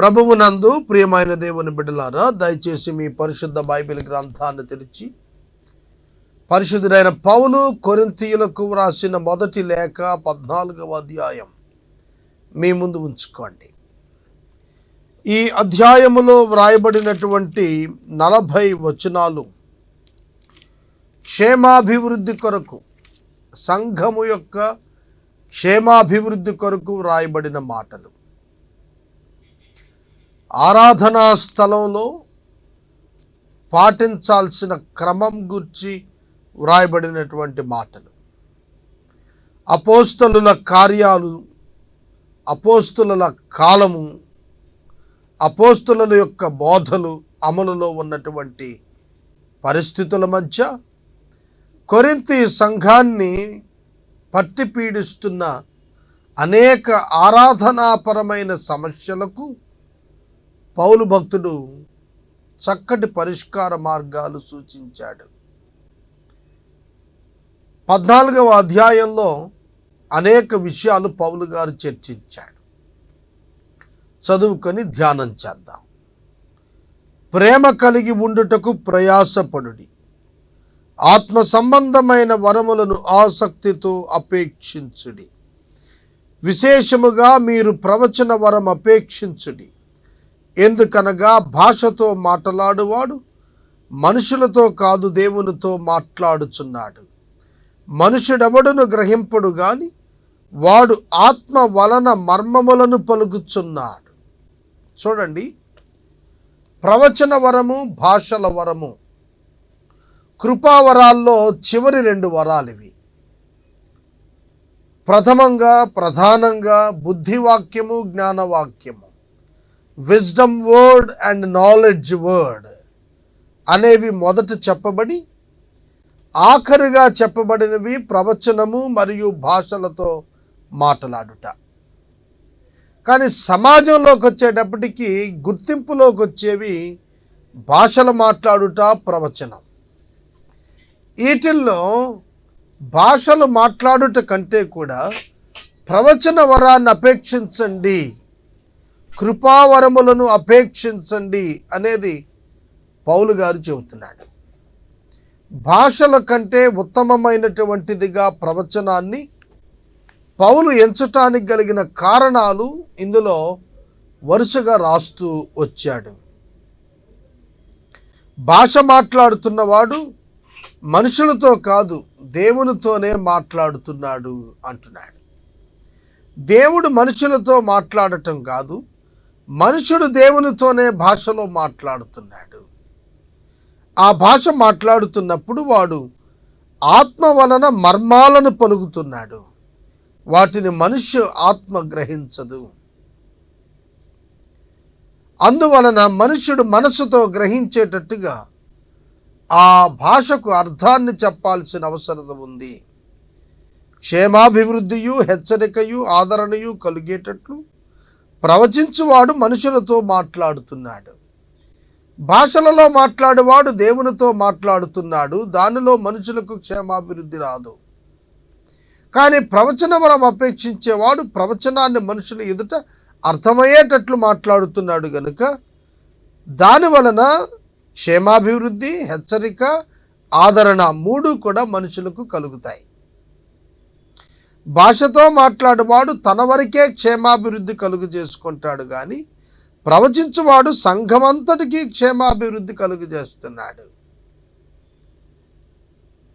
ప్రభువునందు ప్రియమైన దేవుని బిడ్డలారా దయచేసి మీ పరిశుద్ధ బైబిల్ గ్రంథాన్ని తెరిచి పరిశుద్ధుడైన పౌలు కొరింతీయులకు వ్రాసిన మొదటి లేఖ పద్నాలుగవ అధ్యాయం మీ ముందు ఉంచుకోండి. ఈ అధ్యాయములో వ్రాయబడినటువంటి నలభై వచనాలు క్షేమాభివృద్ధి కొరకు సంఘము యొక్క క్షేమాభివృద్ధి కొరకు వ్రాయబడిన మాటలు. ఆరాధనా స్థలంలో పాటించాల్సిన క్రమం గురించి వ్రాయబడినటువంటి మాటలు. అపోస్తలుల కార్యాలు అపోస్తుల కాలము అపోస్తుల యొక్క బోధలు అమలులో ఉన్నటువంటి పరిస్థితుల మధ్య కొరింతి సంఘాన్ని పట్టి పీడిస్తున్న అనేక ఆరాధనాపరమైన సమస్యలకు పౌలు భక్తుడు చక్కటి పరిష్కార మార్గాలు సూచించాడు. పద్నాలుగవ అధ్యాయంలో అనేక విషయాలు పౌలు గారు చర్చించాడు. చదువుకొని ధ్యానం చేద్దాం. ప్రేమ కలిగి ఉండుటకు ప్రయాసపడుడి. ఆత్మ సంబంధమైన వరములను ఆసక్తితో అపేక్షించుడి. విశేషముగా మీరు ప్రవచన వరం అపేక్షించుడి. ఎందుకనగా భాషతో మాట్లాడువాడు మనుషులతో కాదు దేవునితో మాట్లాడుచున్నాడు. మనుషుడెవడును గ్రహింపడు గాని వాడు ఆత్మ వలన మర్మములను పలుకుచున్నాడు. చూడండి ప్రవచన వరము భాషల వరము. కృపావరాల్లో చివరి రెండు వరాలు ఇవి ప్రథమంగా ప్రధానంగా బుద్ధివాక్యము జ్ఞానవాక్యము. Wisdom word and knowledge word అనేవి మొదట చెప్పబడి ఆఖరిగా చెప్పబడినవి ప్రవచనము మరియు భాషలతో మాట్లాడుట. కానీ సమాజంలోకి వచ్చేటప్పటికి గుర్తింపులోకి వచ్చేవి భాషలు మాట్లాడుట ప్రవచనం. వీటిల్లో భాషలు మాట్లాడుట కంటే కూడా ప్రవచన వరాన్ని అపేక్షించండి. కృపావరములను అపేక్షించండి అనేది పౌలు గారు చెబుతున్నాడు. భాషల కంటే ఉత్తమమైనటువంటిదిగా ప్రవచనాన్ని పౌలు ఎంచటానికి కలిగిన కారణాలు ఇందులో వరుసగా రాస్తూ వచ్చాడు. భాష మాట్లాడుతున్నవాడు మనుషులతో కాదు దేవునితోనే మాట్లాడుతున్నాడు అంటున్నాడు. దేవుడు మనుషులతో మాట్లాడటం కాదు మనుషుడు దేవునితోనే భాషలో మాట్లాడుతున్నాడు. ఆ భాష మాట్లాడుతున్నప్పుడు వాడు ఆత్మ వలన మర్మాలను పలుకుతున్నాడు. వాటిని మనుష్య ఆత్మ గ్రహించదు. అందువలన మనుషుడు మనసుతో గ్రహించేటట్టుగా ఆ భాషకు అర్థాన్ని చెప్పాల్సిన అవసరత ఉంది. క్షేమాభివృద్ధియు హెచ్చరికయు ఆదరణయు కలిగేటట్లు ప్రవచించువాడు మనుషులతో మాట్లాడుతున్నాడు. భాషలలో మాట్లాడేవాడు దేవునితో మాట్లాడుతున్నాడు. దానిలో మనుషులకు క్షేమాభివృద్ధి రాదు. కానీ ప్రవచన వరం అపేక్షించేవాడు ప్రవచనాన్ని మనుషుల ఎదుట అర్థమయ్యేటట్లు మాట్లాడుతున్నాడు గనుక దాని వలన క్షేమాభివృద్ధి హెచ్చరిక ఆదరణ మూడు కూడా మనుషులకు కలుగుతాయి. భాషతో మాట్లాడేవాడు తన వరకే క్షేమాభివృద్ధి కలుగు చేసుకుంటాడు కానీ ప్రవచించువాడు సంఘమంతటికీ క్షేమాభివృద్ధి కలుగు చేస్తున్నాడు.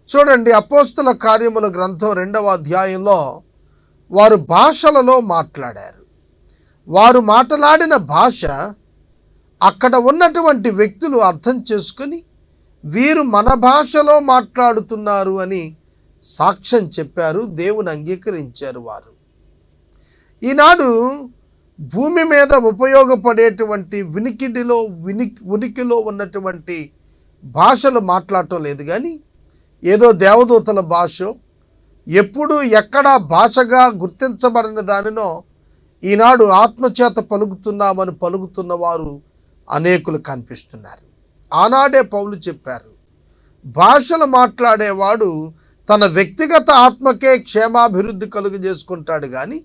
చూడండి అపోస్తుల కార్యముల గ్రంథం రెండవ అధ్యాయంలో వారు భాషలలో మాట్లాడారు. వారు మాట్లాడిన భాష అక్కడ ఉన్నటువంటి వ్యక్తులు అర్థం చేసుకుని వీరు మన భాషలో మాట్లాడుతున్నారు అని సాక్ష్యం చెప్పారు దేవుని అంగీకరించారు వారు. ఈనాడు భూమి మీద ఉపయోగపడేటువంటి వినికిడిలో విని ఉనికిలో ఉన్నటువంటి భాషలు మాట్లాడటం లేదు కానీ ఏదో దేవదూతల భాష ఎప్పుడు ఎక్కడ భాషగా గుర్తించబడిన దానినో ఈనాడు ఆత్మచేత పలుకుతున్నామని పలుకుతున్న వారు అనేకులు కనిపిస్తున్నారు. ఆనాడే పౌలు చెప్పారు భాషలు మాట్లాడేవాడు తన వ్యక్తిగత ఆత్మకే క్షేమాభివృద్ధి కలుగు చేసుకుంటాడు కానీ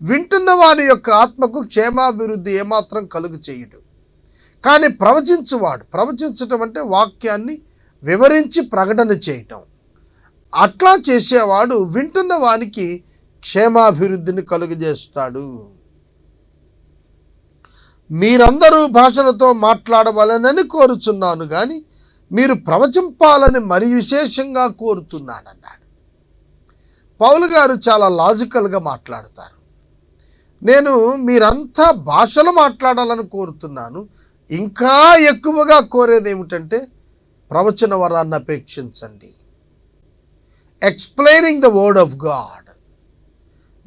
వింటున్న వాని యొక్క ఆత్మకు క్షేమాభివృద్ధి ఏమాత్రం కలుగు చేయడు. కానీ ప్రవచించువాడు ప్రవచించటం అంటే వాక్యాన్ని వివరించి ప్రకటన చేయటం. అట్లా చేసేవాడు వింటున్న వానికి క్షేమాభివృద్ధిని కలుగజేస్తాడు. మీరందరూ భాషలతో మాట్లాడవలనని కోరుచున్నాను కానీ మీరు ప్రవచింపాలని మరి విశేషంగా కోరుతున్నానన్నాడు. పౌలు గారు చాలా లాజికల్గా మాట్లాడతారు. నేను మీరంతా భాషలు మాట్లాడాలని కోరుతున్నాను. ఇంకా ఎక్కువగా కోరేది ఏమిటంటే ప్రవచన వరాన్ని అపేక్షించండి. Explaining the word of God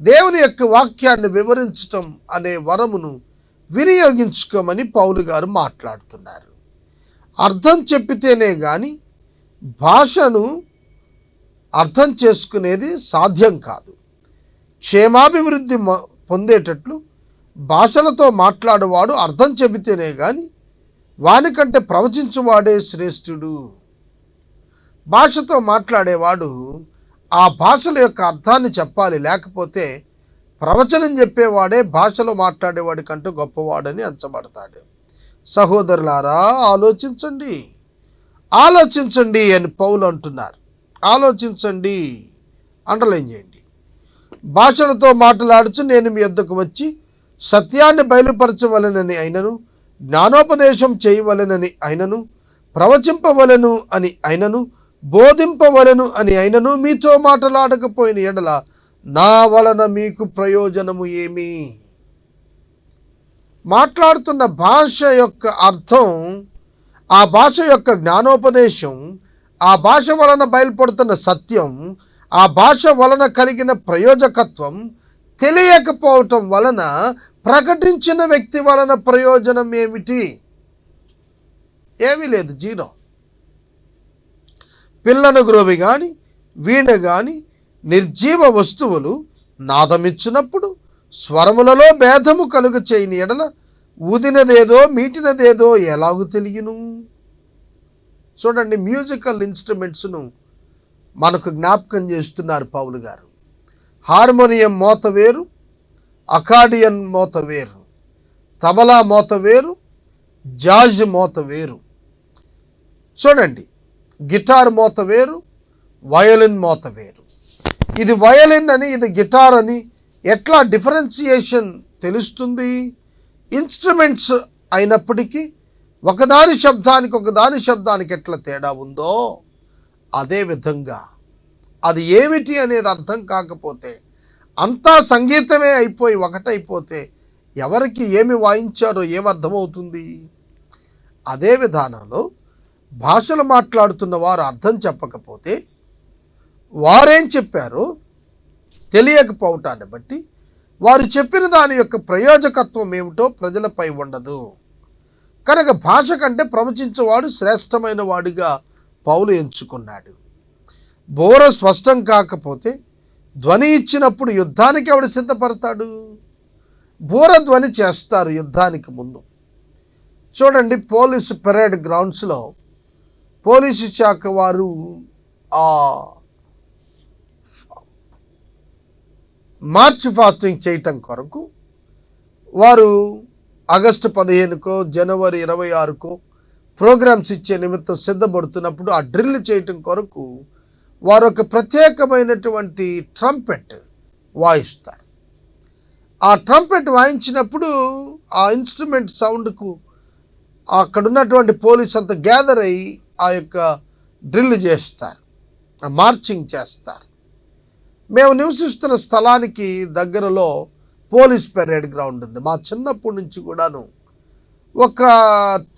దేవుని యొక్క వాక్యాన్ని వివరించటం అనే వరమును వినియోగించుకోమని పౌలు గారు మాట్లాడుతున్నారు. అర్థం చెప్పితేనే కానీ భాషను అర్థం చేసుకునేది సాధ్యం కాదు. క్షేమాభివృద్ధి పొందేటట్లు భాషలతో మాట్లాడేవాడు అర్థం చెబితేనే కానీ వానికంటే ప్రవచించువాడే శ్రేష్ఠుడు. భాషతో మాట్లాడేవాడు ఆ భాషల యొక్క అర్థాన్ని చెప్పాలి లేకపోతే ప్రవచనం చెప్పేవాడే భాషలో మాట్లాడేవాడి కంటే గొప్పవాడని అంచబడతాడు. సహోదరులారా ఆలోచించండి. ఆలోచించండి అని పౌలు అంటున్నారు. ఆలోచించండి. అండర్లైన్ చేయండి. భాషలతో మాట్లాడుచు నేను మీ యొద్దకు వచ్చి సత్యాన్ని బయలుపరచవలనని అయినను జ్ఞానోపదేశం చేయవలనని అయినను ప్రవచింపవలను అని అయినను బోధింపవలను అని అయినను మీతో మాట్లాడకపోయిన ఎడల నా వలన మీకు ప్రయోజనము ఏమి? మాట్లాడుతున్న భాష యొక్క అర్థం ఆ భాష యొక్క జ్ఞానోపదేశం ఆ భాష వలన బయలుపడుతున్న సత్యం ఆ భాష వలన కలిగిన ప్రయోజకత్వం తెలియకపోవటం వలన ప్రకటించిన వ్యక్తి వలన ప్రయోజనం ఏమిటి? ఏమీ లేదు జీరో. పిల్లను గ్రోవి కానీ వీణ కానీ నిర్జీవ వస్తువులు నాదమిచ్చినప్పుడు స్వరములలో భేదము కలుగ చేయని ఎడల ఊదినదేదో మీటినదేదో ఎలాగు తెలియను? చూడండి మ్యూజికల్ ఇన్స్ట్రుమెంట్స్ను మనకు జ్ఞాపకం చేస్తున్నారు పావులు గారు. హార్మోనియం మోత వేరు అకాడియన్ మోత వేరు తబలా మోత వేరు జాజ్ మోత వేరు. చూడండి గిటార్ మోత వేరు వయలిన్ మోత వేరు. ఇది వయలిన్ అని ఇది గిటార్ అని ఎట్లా డిఫరెన్సియేషన్ తెలుస్తుంది? ఇన్స్ట్రుమెంట్స్ అయినప్పటికీ ఒకదాని శబ్దానికి ఒకదాని శబ్దానికి ఎట్లా తేడా ఉందో అదే విధంగా అది ఏమిటి అనేది అర్థం కాకపోతే అంతా సంగీతమే అయిపోయి ఒకటైపోతే ఎవరికి ఏమి వాయించారో ఏమర్థమవుతుంది అదే విధానంలో భాషలు మాట్లాడుతున్న వారు అర్థం చెప్పకపోతే వారేం చెప్పారో? తెలియకపోవటాన్ని బట్టి వారు చెప్పిన దాని యొక్క ప్రయోజకత్వం ఏమిటో ప్రజలపై ఉండదు. కనుక భాష కంటే ప్రవచించేవాడు శ్రేష్టమైన వాడిగా పౌలు ఎంచుకున్నాడు. బోర స్పష్టం కాకపోతే ధ్వని ఇచ్చినప్పుడు యుద్ధానికి ఎవడు సిద్ధపడతాడు? బోర ధ్వని చేస్తారు యుద్ధానికి ముందు. చూడండి పోలీసు పెరేడ్ గ్రౌండ్స్లో పోలీసు శాఖ వారు ఆ మార్చ్ ఫాస్టింగ్ చేయటం కొరకు వారు ఆగస్టు పదిహేనుకో జనవరి ఇరవై ఆరుకో ప్రోగ్రామ్స్ ఇచ్చే నిమిత్తం సిద్ధపడుతున్నప్పుడు ఆ డ్రిల్ చేయటం కొరకు వారు ఒక ప్రత్యేకమైనటువంటి ట్రంపెట్ వాయిస్తారు. ఆ ట్రంపెట్ వాయించినప్పుడు ఆ ఇన్స్ట్రుమెంట్ సౌండ్కు అక్కడ ఉన్నటువంటి పోలీస్ అంతా గ్యాదర్ అయ్యి ఆ యొక్క డ్రిల్ చేస్తారు. మార్చింగ్ చేస్తారు. మేము నివసిస్తున్న స్థలానికి దగ్గరలో పోలీస్ పెరేడ్ గ్రౌండ్ ఉంది. మా చిన్నప్పటి నుంచి కూడాను ఒక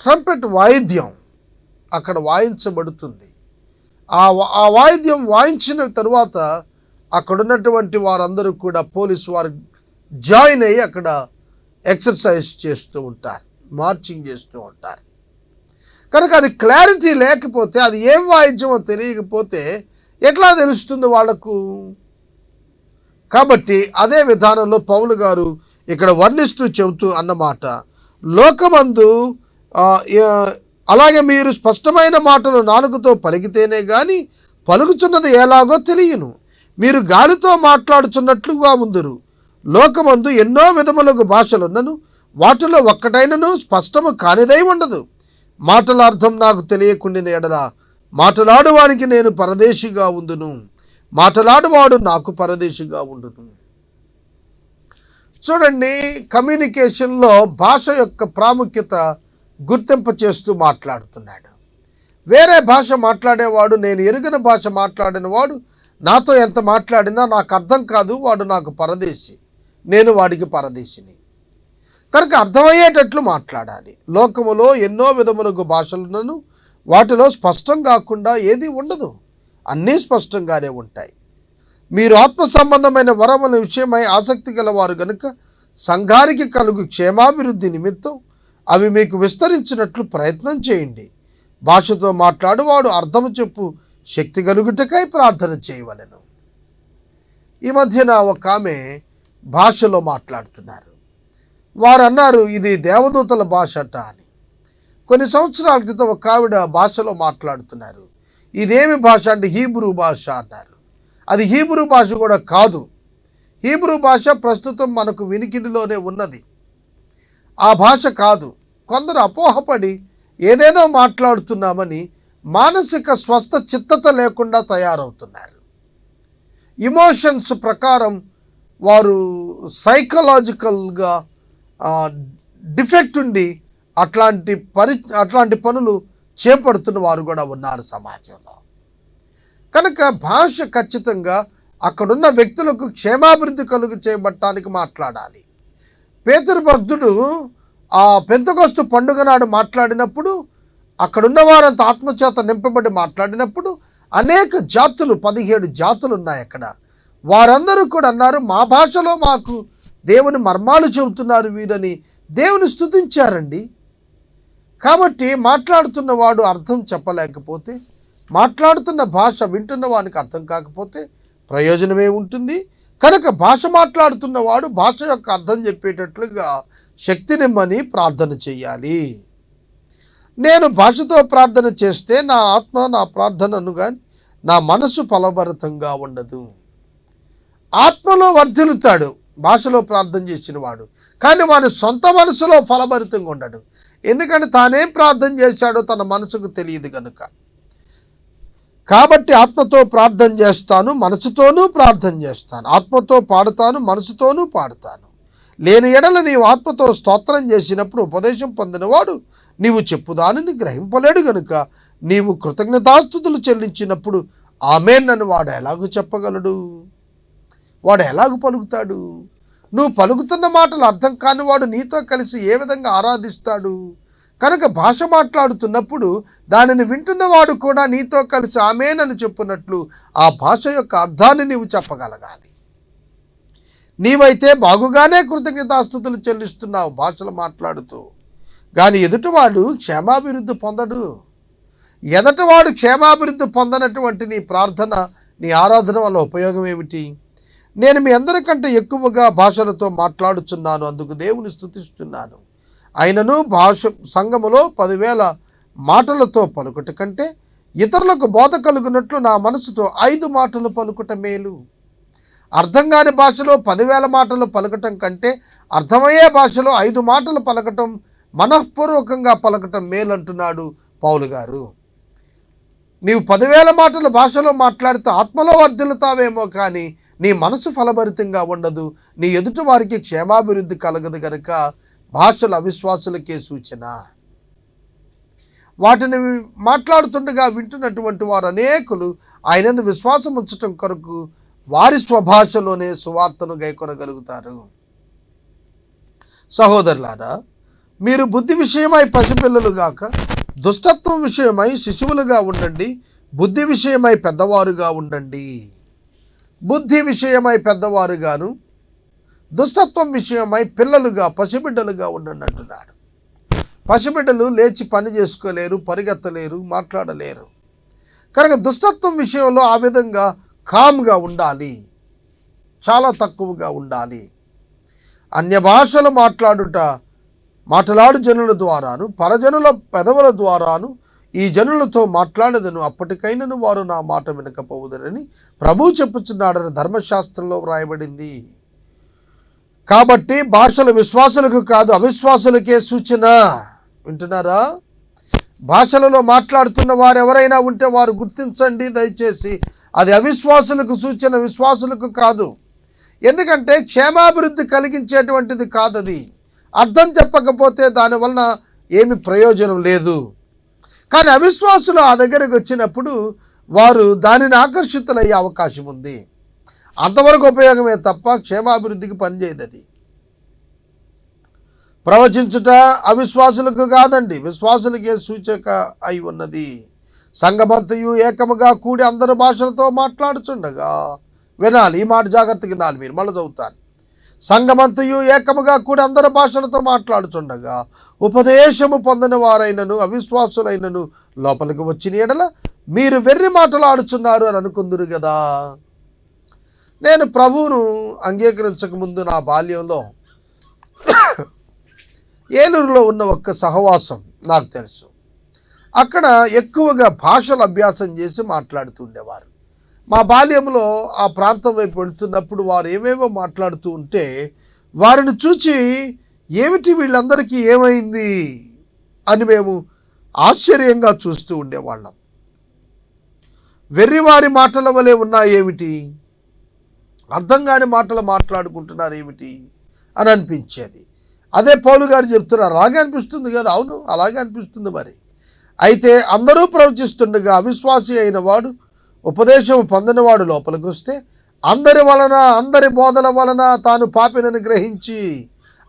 ట్రంపెట్ వాయిద్యం అక్కడ వాయించబడుతుంది. ఆ వా- ఆ వాయిద్యం వాయించిన తరువాత అక్కడ ఉన్నటువంటి వారందరూ కూడా పోలీసు వారు జాయిన్ అయ్యి అక్కడ ఎక్సర్సైజ్ చేస్తూ ఉంటారు. మార్చింగ్ చేస్తూ ఉంటారు. కనుక అది క్లారిటీ లేకపోతే అది ఏం వాయిద్యమో తెలియకపోతే ఎట్లా తెలుస్తుంది వాళ్ళకు కాబట్టి అదే విధానంలో పౌలు గారు ఇక్కడ వర్ణిస్తూ చెబుతూ అన్నమాట లోకమందు అలాగే మీరు స్పష్టమైన మాటలు నాలుగుతో పలికితేనే కానీ పలుకుచున్నది ఎలాగో తెలియను. మీరు గాలితో మాట్లాడుచున్నట్లుగా ఉందరు. లోకమందు ఎన్నో విధములకు భాషలున్నను. వాటిలో ఒక్కటైనను స్పష్టము కానిదై ఉండదు. మాటల అర్థం నాకు తెలియకుండిన ఎడల మాటలాడువానికి నేను పరదేశిగా ఉందును. మాట్లాడువాడు నాకు పరదేశిగా ఉండును. చూడండి కమ్యూనికేషన్లో భాష యొక్క ప్రాముఖ్యత గుర్తింపు చేస్తూ మాట్లాడుతున్నాడు. వేరే భాష మాట్లాడేవాడు నేను ఎరుగని భాష మాట్లాడిన వాడు నాతో ఎంత మాట్లాడినా నాకు అర్థం కాదు వాడు నాకు పరదేశి నేను వాడికి పరదేశిని. కనుక అర్థమయ్యేటట్లు మాట్లాడాలి. లోకములో ఎన్నో విధములకు భాషలున్నను వాటిలో స్పష్టం కాకుండా ఏది ఉండదు. అన్నీ స్పష్టంగానే ఉంటాయి. మీరు ఆత్మ సంబంధమైన వరముల విషయమై ఆసక్తి గలవారు గనుక సంఘానికి కలుగు క్షేమాభివృద్ధి నిమిత్తం అవి మీకు విస్తరించినట్లు ప్రయత్నం చేయండి. భాషతో మాట్లాడువాడు అర్థము చెప్పు శక్తి కలుగుటకై ప్రార్థన చేయవలెను. ఈ మధ్యన ఒక ఆమె భాషలో మాట్లాడుతున్నారు. వారు అన్నారు ఇది దేవదూతల భాష అట అని. కొన్ని సంవత్సరాల క్రితం ఒక ఆవిడ భాషలో మాట్లాడుతున్నారు. ఇదేమి భాష అంటే హీబ్రూ భాష అన్నారు. అది హీబ్రూ భాష కూడా కాదు. హీబ్రూ భాష ప్రస్తుతం మనకు వినికిడిలోనే ఉన్నది. ఆ భాష కాదు. కొందరు అపోహపడి ఏదేదో మాట్లాడుతున్నామని మానసిక స్వస్థ చిత్తత లేకుండా తయారవుతున్నారు. ఇమోషన్స్ ప్రకారం వారు సైకలాజికల్గా డిఫెక్ట్ ఉండి అట్లాంటి పరి అట్లాంటి పనులు చేపడుతున్న వారు కూడా ఉన్నారు సమాజంలో. కనుక భాష ఖచ్చితంగా అక్కడున్న వ్యక్తులకు క్షేమాభివృద్ధి కలుగు చేయబట్టానికి మాట్లాడాలి. పేతురు భక్తుడు ఆ పెంతకొస్తు పండుగ నాడు మాట్లాడినప్పుడు అక్కడున్న వారంత ఆత్మచేత నింపబడి మాట్లాడినప్పుడు అనేక జాతులు పదిహేడు జాతులు ఉన్నాయి అక్కడ. వారందరూ కూడా అన్నారు మా భాషలో మాకు దేవుని మర్మాలు చెబుతున్నారు వీరని దేవుని స్తుతించారండి. కాబట్టి మాట్లాడుతున్న వాడు అర్థం చెప్పలేకపోతే మాట్లాడుతున్న భాష వింటున్న వానికి అర్థం కాకపోతే ప్రయోజనమే ఉంటుంది. కనుక భాష మాట్లాడుతున్న వాడు భాష యొక్క అర్థం చెప్పేటట్లుగా శక్తినిమ్మని ప్రార్థన చేయాలి. నేను భాషతో ప్రార్థన చేస్తే నా ఆత్మ నా ప్రార్థనను కానీ నా మనసు ఫలభరితంగా ఉండదు. ఆత్మలో వర్ధిల్లుతాడు భాషలో ప్రార్థన చేసిన వాడు. కానీ వాని సొంత మనసులో ఫలభరితంగా ఉండడు. ఎందుకంటే తానేం ప్రార్థన చేశాడో తన మనసుకు తెలియదు కనుక కాబట్టి ఆత్మతో ప్రార్థన చేస్తాను మనసుతోనూ ప్రార్థన చేస్తాను. ఆత్మతో పాడుతాను మనసుతోనూ పాడుతాను. లేని ఎడల నీవు ఆత్మతో స్తోత్రం చేసినప్పుడు ఉపదేశం పొందినవాడు నీవు చెప్పుదానిని గ్రహింపలేడు గనుక. నీవు కృతజ్ఞతాస్థుతులు చెల్లించినప్పుడు ఆమె నన్ను వాడు ఎలాగూ చెప్పగలడు? వాడు ఎలాగూ పలుకుతాడు? నువ్వు పలుకుతున్న మాటలు అర్థం కానివాడు నీతో కలిసి ఏ విధంగా ఆరాధిస్తాడు? కనుక భాష మాట్లాడుతున్నప్పుడు దానిని వింటున్నవాడు కూడా నీతో కలిసి ఆమెనని చెప్పున్నట్లు ఆ భాష యొక్క అర్థాన్ని నీవు చెప్పగలగాలి. నీవైతే బాగుగానే కృతజ్ఞతాస్థుతులు చెల్లిస్తున్నావు భాషలు మాట్లాడుతూ. కానీ ఎదుటివాడు క్షేమాభివృద్ధి పొందడు. ఎదటివాడు క్షేమాభివృద్ధి పొందనటువంటి నీ ప్రార్థన నీ ఆరాధన వల్ల ఉపయోగం ఏమిటి? నేను మీ అందరికంటే ఎక్కువగా భాషలతో మాట్లాడుచున్నాను అందుకు దేవుని స్థుతిస్తున్నాను అయినను భాష సంఘములో పదివేల మాటలతో పలుకుట కంటే ఇతరులకు బోధ కలుగునట్లు నా మనసుతో ఐదు మాటలు పలుకుట మేలు. అర్థం కాని భాషలో పదివేల మాటలు పలకటం కంటే అర్థమయ్యే భాషలో ఐదు మాటలు పలకటం మనఃపూర్వకంగా పలకటం మేలు అంటున్నాడు పౌలు గారు. నీవు పదివేల మాటల భాషలో మాట్లాడితే ఆత్మలో వర్ధిల్లుతావేమో కానీ నీ మనసు ఫలభరితంగా ఉండదు. నీ ఎదుటి వారికి క్షేమాభివృద్ధి కలగదు గనుక భాషల అవిశ్వాసులకే సూచన. వాటిని మాట్లాడుతుండగా వింటున్నటువంటి వారు అనేకులు ఆయనందు విశ్వాసం ఉంచటం కొరకు వారి స్వభాషలోనే సువార్తను గైకొనగలుగుతారు. సహోదరులారా మీరు బుద్ధి విషయమై పసిపిల్లలు గాక దుష్టత్వం విషయమై శిశువులుగా ఉండండి బుద్ధి విషయమై పెద్దవారుగా ఉండండి. బుద్ధి విషయమై పెద్దవారుగాను దుష్టత్వం విషయమై పిల్లలుగా పసిబిడ్డలుగా ఉండండి అంటున్నాడు పసిబిడ్డలు లేచి పని చేసుకోలేరు పరిగెత్తలేరు మాట్లాడలేరు. కనుక దుష్టత్వం విషయంలో ఆ విధంగా కామ్గా ఉండాలి. చాలా తక్కువగా ఉండాలి. అన్య భాషలు మాట్లాడుట మాట్లాడు జనుల ద్వారాను పరజనుల పెదవుల ద్వారాను ఈ జనులతో మాట్లాడదను. అప్పటికైనను వారు నా మాట వినకపోవుదరని ప్రభు చెప్పుచున్నాడని ధర్మశాస్త్రంలో వ్రాయబడింది. కాబట్టి భాషలు విశ్వాసులకు కాదు అవిశ్వాసులకే సూచన. వింటున్నారా? భాషలలో మాట్లాడుతున్న వారు ఎవరైనా ఉంటే వారు గుర్తించండి దయచేసి. అది అవిశ్వాసులకు సూచన విశ్వాసులకు కాదు. ఎందుకంటే క్షేమాభివృద్ధి కలిగించేటువంటిది కాదది. అర్థం చెప్పకపోతే దానివలన ఏమి ప్రయోజనం లేదు. కానీ అవిశ్వాసులు ఆ దగ్గరకు వచ్చినప్పుడు వారు దానిని ఆకర్షితులయ్యే అవకాశం ఉంది. అంతవరకు ఉపయోగమే తప్ప క్షేమాభివృద్ధికి పనిచేయదు అది. ప్రవచించుట అవిశ్వాసులకు కాదండి విశ్వాసులకే సూచక అయి ఉన్నది. సంగమంతయు ఏకముగా కూడి అందరు భాషలతో మాట్లాడుచుండగా వినాలి. ఈ మాట జాగ్రత్తగా కిందాలి మీరు. మళ్ళీ చదువుతాను. సంగమంతయు ఏకముగా కూడి అందరి భాషలతో మాట్లాడుచుండగా ఉపదేశము పొందిన వారైనను అవిశ్వాసులైనను లోపలికి వచ్చిన ఎడల మీరు వెర్రి మాట్లాడుచున్నారు అని అనుకుందురు కదా నేను ప్రభువును అంగీకరించక ముందు నా బాల్యంలో ఏలూరులో ఉన్న ఒక్క సహవాసం నాకు తెలుసు. అక్కడ ఎక్కువగా భాషలు అభ్యాసం చేసి మాట్లాడుతుండేవారు మా బాల్యంలో ఆ ప్రాంతం వైపు వెళుతున్నప్పుడు వారు ఏమేమో మాట్లాడుతూ ఉంటే వారిని చూచి ఏమిటి వీళ్ళందరికీ ఏమైంది అని మేము ఆశ్చర్యంగా చూస్తూ ఉండేవాళ్ళం. వెర్రివారి మాటల వలె ఉన్నాయి ఏమిటి? అర్థం కాని మాటలు మాట్లాడుకుంటున్నారు ఏమిటి? అని అనిపించేది. అదే పౌలు గారు చెప్తున్నారు అలాగే అనిపిస్తుంది కదా. అవును అలాగే అనిపిస్తుంది మరి. అయితే అందరూ ప్రవచిస్తుండగా అవిశ్వాసి అయిన వాడు ఉపదేశం పొందినవాడు లోపలికి వస్తే అందరి వలన అందరి బోధల వలన తాను పాపినని గ్రహించి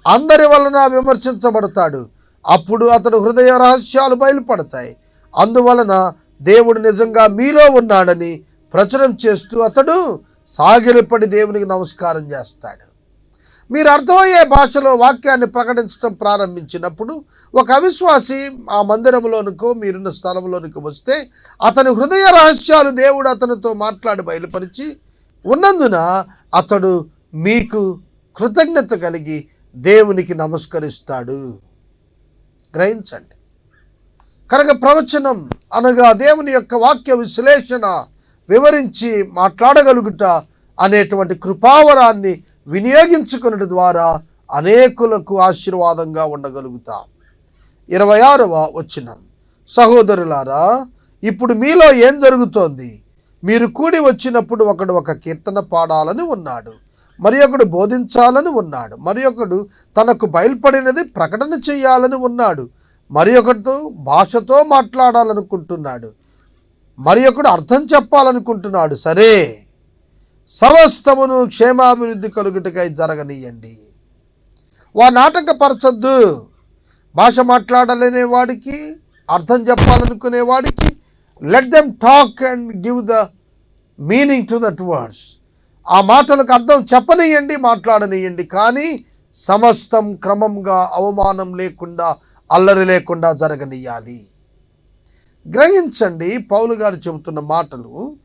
అందరి వలన విమర్శించబడతాడు. అప్పుడు అతడు హృదయ రహస్యాలు బయలుపడతాయి. అందువలన దేవుడు నిజంగా మీలో ఉన్నాడని ప్రచురం చేస్తూ అతడు సాగిలపడి దేవునికి నమస్కారం చేస్తాడు. మీరు అర్థమయ్యే భాషలో వాక్యాన్ని ప్రకటించడం ప్రారంభించినప్పుడు ఒక అవిశ్వాసి ఆ మందిరంలోనికో మీరున్న స్థలంలోనికి వస్తే అతని హృదయ రహస్యాలు దేవుడు అతనితో మాట్లాడి బయలుపరిచి ఉన్నందున అతడు మీకు కృతజ్ఞత కలిగి దేవునికి నమస్కరిస్తాడు. గ్రహించండి. కనుక ప్రవచనం అనగా దేవుని యొక్క వాక్య విశ్లేషణ వివరించి మాట్లాడగలుగుట అనేటువంటి కృపావరాన్ని వినియోగించుకున్నటి ద్వారా అనేకులకు ఆశీర్వాదంగా ఉండగలుగుతాం. ఇరవై ఆరవ వచ్చిన సహోదరులారా ఇప్పుడు మీలో ఏం జరుగుతోంది? మీరు కూడి వచ్చినప్పుడు ఒకడు ఒక కీర్తన పాడాలని ఉన్నాడు. మరి ఒకడు బోధించాలని ఉన్నాడు. మరి ఒకడు తనకు బయలుపడినది ప్రకటన చేయాలని ఉన్నాడు. మరి ఒకటితో భాషతో మాట్లాడాలనుకుంటున్నాడు. మరి ఒకడు అర్థం చెప్పాలనుకుంటున్నాడు. సరే. సమస్తమును క్షేమాభివృద్ధి కలుగుటకై జరగనీయండి. వా ఆటంకపరచద్దు. భాష మాట్లాడలేని వాడికి అర్థం చెప్పాలనుకునే వాడికి let them talk and give the meaning to that words ఆ మాటలకు అర్థం చెప్పనీయండి మాట్లాడనీయండి. కానీ సమస్తం క్రమంగా అవమానం లేకుండా అల్లరి లేకుండా జరగనీయాలి. గ్రహించండి పౌలు గారు చెబుతున్న మాటలు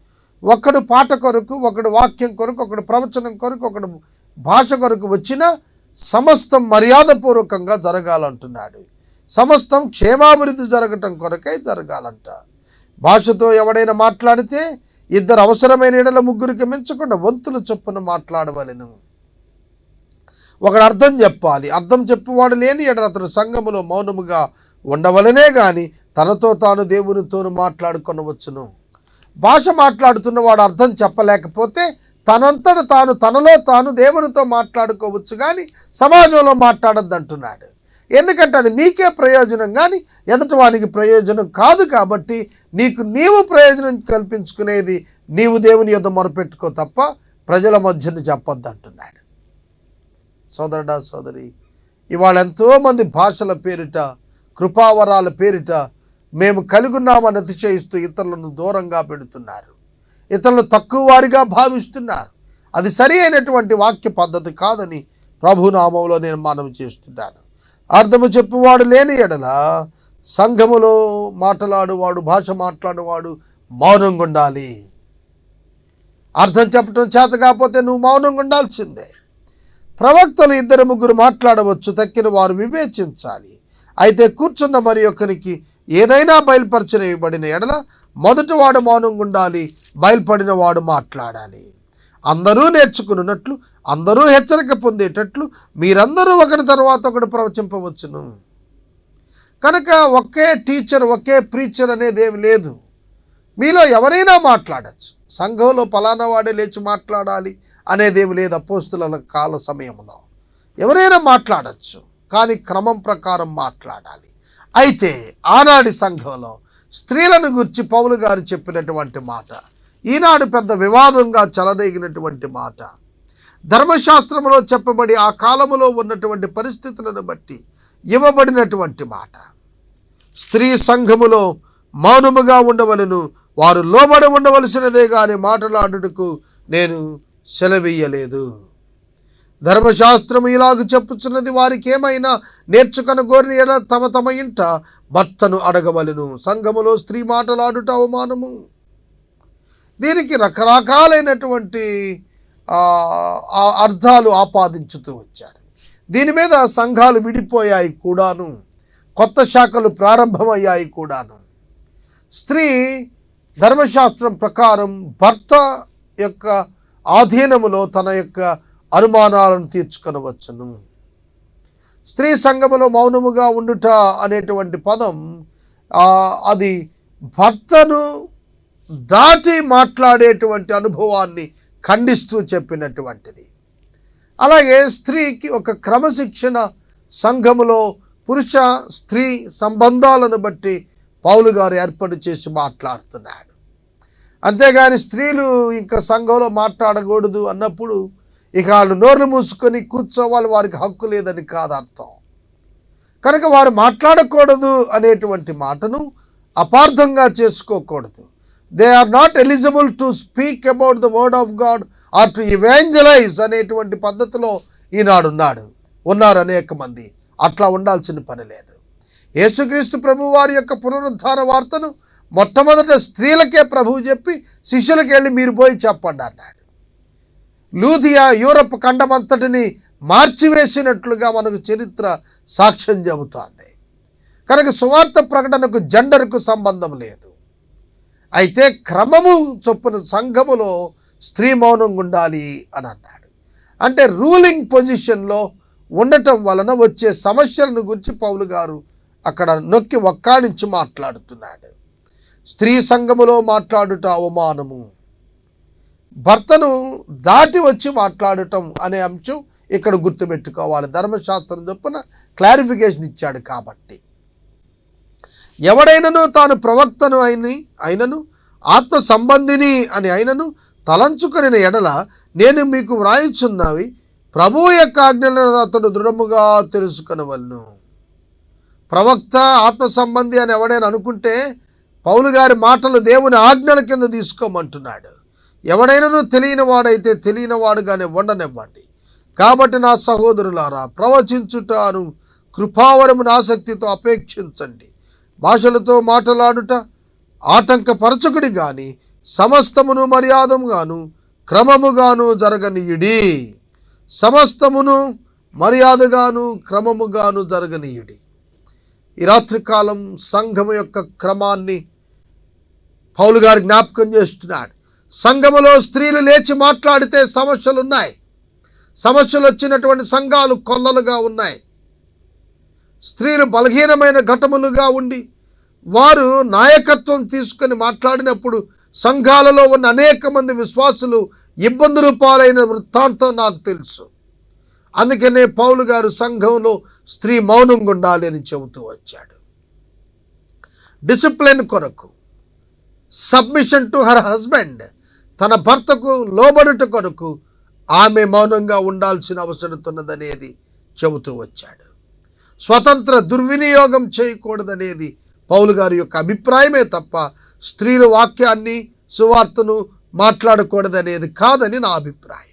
ఒకడు పాట కొరకు ఒకడు వాక్యం కొరకు ఒకడు ప్రవచనం కొరకు ఒకడు భాష కొరకు వచ్చిన సమస్తం మర్యాదపూర్వకంగా జరగాలంటున్నాడు. సమస్తం క్షేమాభివృద్ధి జరగటం కొరకై జరగాలంట. భాషతో ఎవడైనా మాట్లాడితే ఇద్దరు అవసరమైన ఎడల ముగ్గురికి మించకుండా వంతుల చొప్పున మాట్లాడవలెను. ఒకడు అర్థం చెప్పాలి. అర్థం చెప్పువాడు లేని ఎడ అతను సంఘములో మౌనముగా ఉండవలనే కానీ తనతో తాను దేవునితోను మాట్లాడుకొనవచ్చును. భాష మాట్లాడుతున్నవాడు అర్థం చెప్పలేకపోతే తనంతట తాను తనలో తాను దేవునితో మాట్లాడుకోవచ్చు కానీ సమాజంలో మాట్లాడద్దు అంటున్నాడు ఎందుకంటే అది నీకే ప్రయోజనం కానీ ఎదుటివానికి ప్రయోజనం కాదు కాబట్టి నీకు నీవు ప్రయోజనం కల్పించుకునేది నీవు దేవుని యొద్ద మొరపెట్టుకో తప్ప ప్రజల మధ్యన చెప్పొద్దు అంటున్నాడు సోదరుడా సోదరి ఇవాళ ఎంతోమంది భాషల పేరిట కృపావరాల పేరిట మేము కలుగున్నామని అతిశయిస్తూ ఇతరులను దూరంగా పెడుతున్నారు. ఇతరులు తక్కువ వారిగా భావిస్తున్నారు. అది సరి అయినటువంటి వాక్య పద్ధతి కాదని ప్రభునామంలో నేను మనం చేస్తున్నాను అర్థము చెప్పువాడు లేని ఎడల సంఘములో మాట్లాడువాడు భాష మాట్లాడువాడు మౌనంగా ఉండాలి. అర్థం చెప్పటం చేత కాకపోతే నువ్వు మౌనంగా ఉండాల్సిందే. ప్రవక్తలు ఇద్దరు ముగ్గురు మాట్లాడవచ్చు తక్కిన వారు వివేచించాలి. అయితే కూర్చున్న మరి ఒకరికి ఏదైనా బయలుపరచనివ్వబడిన ఎడల మొదటి వాడు మౌనంగా ఉండాలి బయలుపడిన వాడు మాట్లాడాలి. అందరూ నేర్చుకున్నట్లు అందరూ హెచ్చరిక పొందేటట్లు మీరందరూ ఒకటి తర్వాత ఒకటి ప్రవచింపవచ్చును. కనుక ఒకే టీచర్ ఒకే ప్రీచర్ అనేది ఏమి లేదు. మీలో ఎవరైనా మాట్లాడచ్చు. సంఘంలో పలానా వాడే లేచి మాట్లాడాలి అనేది ఏమి లేదు అపోస్తుల కాల సమయంలో. ఎవరైనా మాట్లాడచ్చు. కానీ క్రమం ప్రకారం మాట్లాడాలి. అయితే ఆనాడి సంఘంలో స్త్రీలను గురించి పౌలు గారు చెప్పినటువంటి మాట ఈనాడు పెద్ద వివాదంగా చెలరేగినటువంటి మాట ధర్మశాస్త్రంలో చెప్పబడి ఆ కాలములో ఉన్నటువంటి పరిస్థితులను బట్టి ఇవ్వబడినటువంటి మాట. స్త్రీ సంఘములో మౌనముగా ఉండవలను వారు లోబడి ఉండవలసినదే కానీ మాట్లాడుటకు నేను సెలవీయలేదు ధర్మశాస్త్రము ఇలాగ చెప్పుచున్నది వారికి ఏమైనా నేర్చుకొని ఎడ తమ తమ ఇంట భర్తను అడగవలను. సంఘములో స్త్రీ మాటలాడుట అవమానము. దీనికి రకరకాలైనటువంటి అర్థాలు ఆపాదించుతూ వచ్చారు. దీని మీద సంఘాలు విడిపోయాయి కూడాను. కొత్త శాఖలు ప్రారంభమయ్యాయి కూడాను. స్త్రీ ధర్మశాస్త్రం ప్రకారం భర్త యొక్క ఆధీనములో తన యొక్క అనుమానాలను తీర్చుకొనవచ్చును. స్త్రీ సంఘములో మౌనముగా ఉండుట అనేటువంటి పదం అది భర్తను దాటి మాట్లాడేటువంటి అనుభవాన్ని ఖండిస్తూ చెప్పినటువంటిది. అలాగే స్త్రీకి ఒక క్రమశిక్షణ సంఘములో పురుష స్త్రీ సంబంధాలను బట్టి పౌలు గారు ఏర్పాటు చేసి మాట్లాడుతున్నాడు. అంతేగాని స్త్రీలు ఇంకా సంఘంలో మాట్లాడకూడదు అన్నప్పుడు ఇక వాళ్ళు నోర్లు మూసుకొని కూర్చోవాలి వారికి హక్కు లేదని కాదు అర్థం కనుక వారు మాట్లాడకూడదు అనేటువంటి మాటను అపార్థంగా చేసుకోకూడదు. They are not eligible to speak about the word of God or to evangelize అనేటువంటి పద్ధతిలో ఈనాడు ఉన్నాడు. ఉన్నారు అనేక మంది. అట్లా ఉండాల్సిన పని లేదు. యేసుక్రీస్తు ప్రభు వారి యొక్క పునరుద్ధార వార్తను మొట్టమొదట స్త్రీలకే ప్రభువు చెప్పి శిష్యులకి వెళ్ళి మీరు పోయి చెప్పండి అన్నాడు. లూథియా యూరప్ ఖండమంతటిని మార్చివేసినట్లుగా మనకు చరిత్ర సాక్ష్యం చెబుతోంది. కనుక సువార్త ప్రకటనకు జెండర్కు సంబంధం లేదు. అయితే క్రమము చొప్పున సంఘములో స్త్రీ మౌనంగా ఉండాలి అని అన్నాడు. అంటే రూలింగ్ పొజిషన్లో ఉండటం వలన వచ్చే సమస్యలను గురించి పౌలు గారు అక్కడ నొక్కి ఒక్కాడించి మాట్లాడుతున్నాడు. స్త్రీ సంఘములో మాట్లాడుట అవమానము. భర్తను దాటి వచ్చి మాట్లాడటం అనే అంశం ఇక్కడ గుర్తుపెట్టుకోవాలి. ధర్మశాస్త్రం చొప్పున క్లారిఫికేషన్ ఇచ్చాడు కాబట్టి. ఎవడైనను తాను ప్రవక్తను అయిన అయినను ఆత్మ సంబంధిని అని అయినను తలంచుకుని ఎడల నేను మీకు వ్రాయిచున్నవి ప్రభువు యొక్క ఆజ్ఞలను అతడు దృఢముగా తెలుసుకునవలను. ప్రవక్త ఆత్మ సంబంధి అని ఎవడైనా అనుకుంటే పౌలు గారి మాటలు దేవుని ఆజ్ఞల కింద తీసుకోమంటున్నాడు. ఎవడైనాను తెలియని వాడైతే తెలియని వాడుగానే ఉండనివ్వండి కాబట్టి నా సహోదరులారా ప్రవచించుటాను కృపావరమును ఆసక్తితో అపేక్షించండి. భాషలతో మాటలాడుట ఆటంకపరచకుడి గాని సమస్తమును మర్యాదముగాను క్రమముగాను జరగనీయుడి. సమస్తమును మర్యాదగాను క్రమముగాను జరగనీయుడి. ఈ రాత్రికాలం సంఘము యొక్క క్రమాన్ని పౌలు గారు జ్ఞాపకం చేస్తున్నాడు. సంఘములో స్త్రీలు లేచి మాట్లాడితే సమస్యలు ఉన్నాయి సమస్యలు వచ్చినటువంటి సంఘాలు కొల్లలుగా ఉన్నాయి. స్త్రీలు బలహీనమైన ఘటములుగా ఉండి వారు నాయకత్వం తీసుకొని మాట్లాడినప్పుడు సంఘాలలో ఉన్న అనేక మంది విశ్వాసులు ఇబ్బందులు పాలైన వృత్తాంతం నాకు తెలుసు. అందుకనే పౌలు గారు సంఘంలో స్త్రీ మౌనంగా ఉండాలి అని చెబుతూ వచ్చాడు. డిసిప్లిన్ కొరకు సబ్మిషన్ టు హర్ హస్బెండ్ తన భర్తకు లోబడుట కొరకు ఆమె మౌనంగా ఉండాల్సిన అవసరతున్నదనేది చెబుతూ వచ్చాడు. స్వతంత్ర దుర్వినియోగం చేయకూడదనేది పౌలు గారి యొక్క అభిప్రాయమే తప్ప స్త్రీల వాక్యాన్ని సువార్తను మాట్లాడకూడదనేది కాదని నా అభిప్రాయం.